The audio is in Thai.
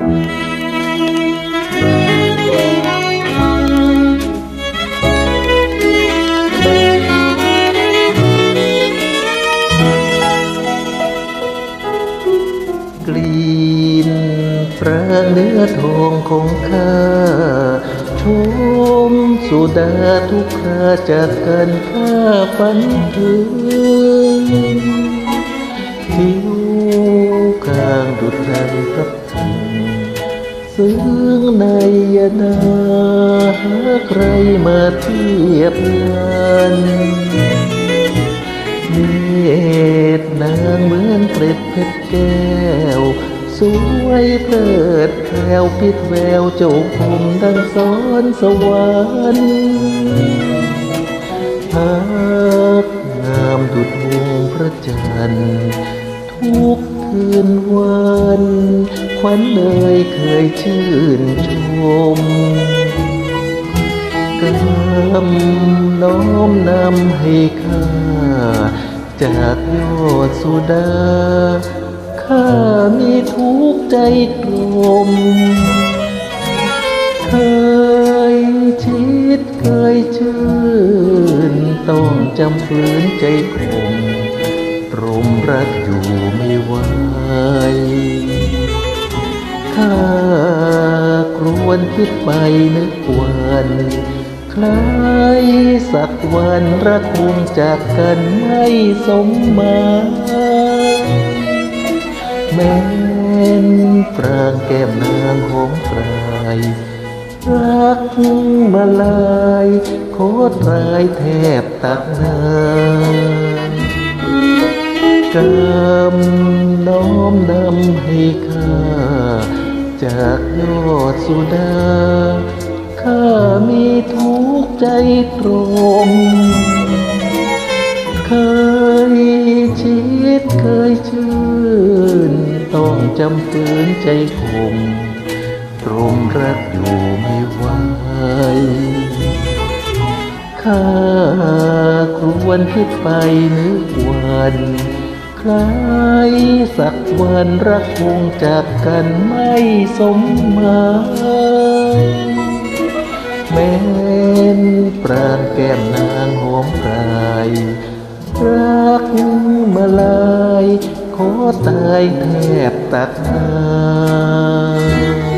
กลีนพระเนื้อทองของข้าชมสุดาทุกคราจากกันข้าฝันถึงผิวข้างดุดดังกับถึง ซึ้งในยนาหาใครมาเทียบกันเนตรนางเหมือนเกล็ดเพชรแก้ว สวยเพิดแถวพิดแววเจ้าผมดังสอนสวรรค์ คืนวันขวัญเอ่ยเคยชื่นชมกำน้อมนำให้ข้า จากยอดสุดา ข้ามีทุกข์ใจตรมเคยชิดเคยชื่น ต้องจำฝืนใจคม รักอยู่ไม่ไหวข้ากรวนคิดไปนึกวันคล้ายสักวันรักคงจากกันไม่สมมาแม้นปรางแก้มนางหอมปลายรักมาลายโคตรายแทบตักน้ำ กำน้อมนำให้ข้า จากยอดสุดา ข้ามีทุกข์ใจตรมเคยชิดเคยชื่น ต้องจำฝืนใจคมตรมรักอยู่ไม่ไหวข้ากรวนคิดไปนึกวัน คล้ายสักวันรักคงจากกันไม่สมหมายแม้นปราณแก้มนางหอมกายรักมาลายขอตายแทบตักน้ำ